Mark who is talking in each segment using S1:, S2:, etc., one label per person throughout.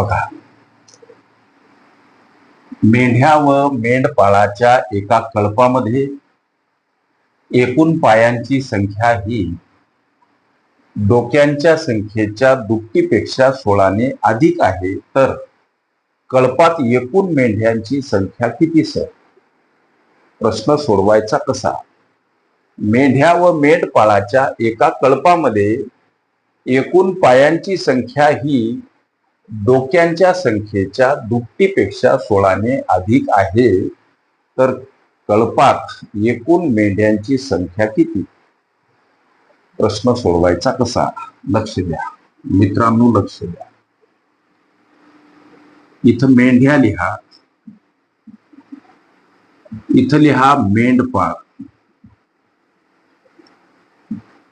S1: बघा. मेंढ्या व मेंढपाळाच्या एका कल्पामध्ये एकूण पायांची संख्या ही डोक्यांच्या संख्येच्या दुपटीपेक्षा सोळाने अधिक आहे. तर कळपात एकूण मेंढ्यांची संख्या किती सर? प्रश्न सोडवायचा कसा? मेंढ्या व मेंढपाळाच्या एका कल्पामध्ये एकूण पायांची संख्या ही डोक्यांच्या संख्येच्या दुपटीपेक्षा सोळाने अधिक आहे. तर कळपात एकूण मेंढ्यांची संख्या किती? प्रश्न सोडवायचा कसा? लक्ष द्या. मित्रांनो लक्ष द्या. इथं मेंढ्या लिहा. इथं लिहा मेंढपाळ.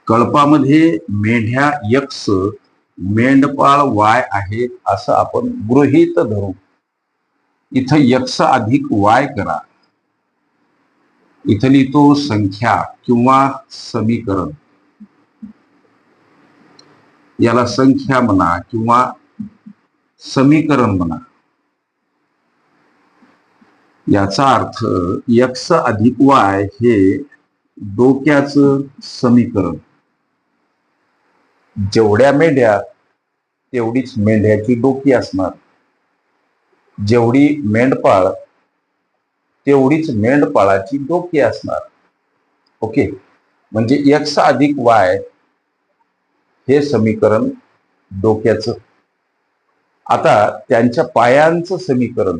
S1: कळपामध्ये मेंढ्या यक्स मेंढपाळ वाय आहेत असं आपण गृहीत धरू. इथं यक्ष अधिक वाय करा. इथं लिहितो संख्या किंवा समीकरण. याला संख्या म्हणा किंवा समीकरण म्हणा. याचा अर्थ यक्ष अधिक वाय हे डोक्याचं समीकरण. जेवढ्या मेंढ्या तेवढीच मेंढ्याची डोकी असणार. जेवढी मेंढपाळ तेवढीच मेंढपाळाची डोकी असणार. ओके? म्हणजे एक्स अधिक वाय हे समीकरण डोक्याचं. आता त्यांच्या पायांचं समीकरण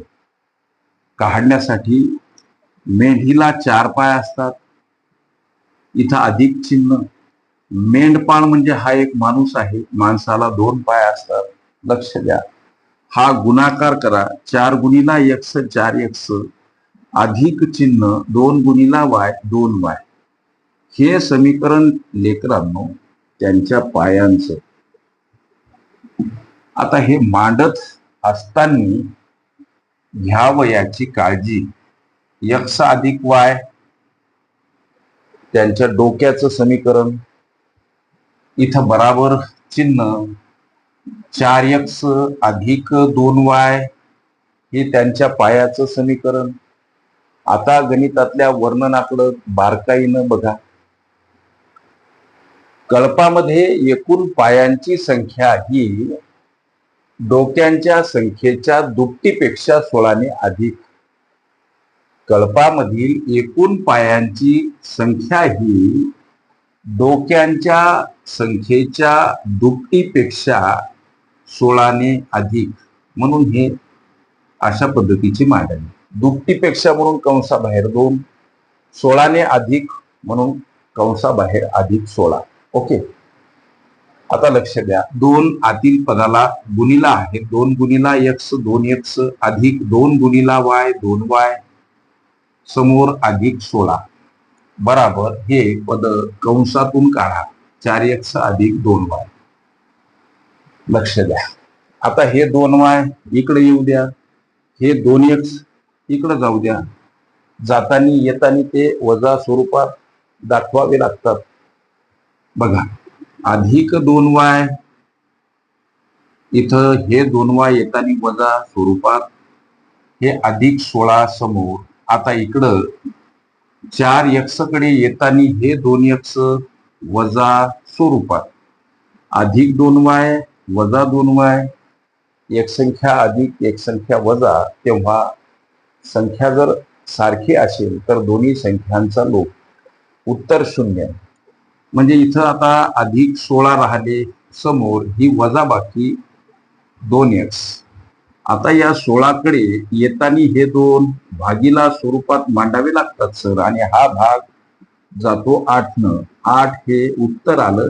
S1: काढण्यासाठी मेंढीला चार पाय असतात. इथं अधिक चिन्ह. मेंढपाळ म्हणजे हा एक माणूस आहे. माणसाला दोन पाय असतात. लक्ष द्या. हा गुणाकार करा. चार गुणीला एक्स चार एक्स. अधिक चिन्ह दोन गुणीला वाय दोन वाय. हे समीकरण लेकरांनो त्यांच्या पायांचं. आता हे मांडत असताना घ्यावं याची काळजी. यक्ष अधिक वाय. त्यांच्या डोक्याचं समीकरण. इथं बराबर चिन्ह. चार एक्स अधिक दोन वाय हे त्यांच्या पायाचं समीकरण. आता गणितातल्या वर्णनाकडं बारकाईनं बघा. कळपामध्ये एकूण पायांची संख्या ही डोक्यांच्या संख्येच्या दुपटीपेक्षा सोळाने अधिक. कळपामधील एकूण पायांची संख्या ही डोक्यांच्या संख्येच्या दुपटीपेक्षा सोळाने अधिक. म्हणून हे अशा पद्धतीची मांडणी दुपटीपेक्षा म्हणून कंसाबाहेर दोन सोळाने अधिक म्हणून कंसाबाहेर अधिक सोळा. ओके? आता लक्ष द्या. दोन आतील पदाला गुणीला आहे. दोन गुणीला एक्स दोन एक्स अधिक दोन गुणीला वाय दोन वाय समोर अधिक सोळा. बराबर हे पद कंसातून काढा. चार एक अधिक दोन वाय लक्ष द्या. आता हे दोन वाय इकडे येऊ द्या. हे दोन एक्स इकडे जाऊ द्या. जातानी येतानी ते वजा स्वरूपात दाखवावे लागतात. बघा. अधिक दोन वाय इथं हे दोन वाय येतानी वजा स्वरूपात. हे अधिक सोळा समोर. आता इकडं चार यक्षकडे येतानी हे दोन यक्ष वजा स्वरूपात. अधिक दोन वाय वजा दोन वाय. एक संख्या अधिक एक संख्या वजा. तेव्हा संख्या जर सारखी असेल तर दोन्ही संख्यांचा लोप. उत्तर शून्य. म्हणजे इथं आता अधिक सोळा राहिले समोर ही वजा बाकी दोन एक्स आता या सोळाकडे येतानी हे दोन भागीला स्वरूपात मांडावे लागतात सर. आणि हा भाग जातो आठ न आठ हे उत्तर आलं.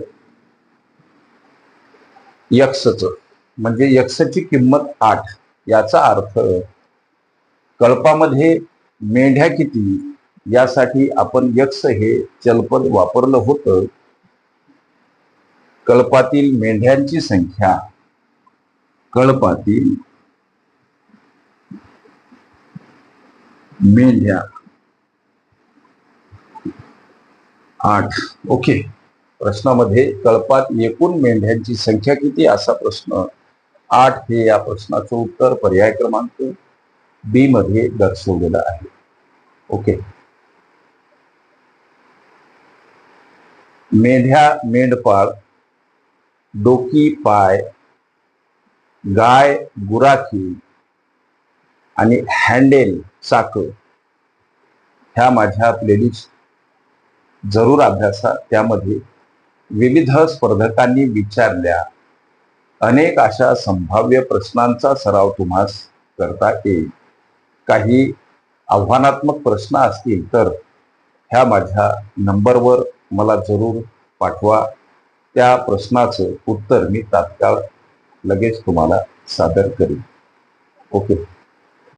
S1: यक्षच. म्हणजे यक्षची किंमत आठ. याचा अर्थ कळपामध्ये मेंढ्या किती? यासाठी आपण यक्ष हे चलपद वापरलं होतं. कळपातील मेंढ्यांची संख्या कळपातील मेंढ्या आठ. ओके. प्रश्नामध्ये कळपात एकूण मेंढ्यांची संख्या किती? असा प्रश्न. आठ हे या प्रश्नाचं उत्तर पर्याय क्रमांक बी मध्ये दर्शवलेलं आहे. ओके. मेंढ्या मेंढपाळ डोकी पाय गाय गुराखी आणि हँडेल चाकं ह्या माझ्या प्लेलिस्ट जरूर अभ्यासा. त्यामध्ये विविध स्पर्धकांनी विचारल्या. अनेक अशा संभाव्य प्रश्नांचा सराव तुम्हास करता येईल. काही आव्हानात्मक प्रश्न असतील तर ह्या माझ्या नंबरवर मला जरूर पाठवा. त्या प्रश्नाचं उत्तर मी तात्काळ लगेच तुम्हाला सादर करीन. ओके.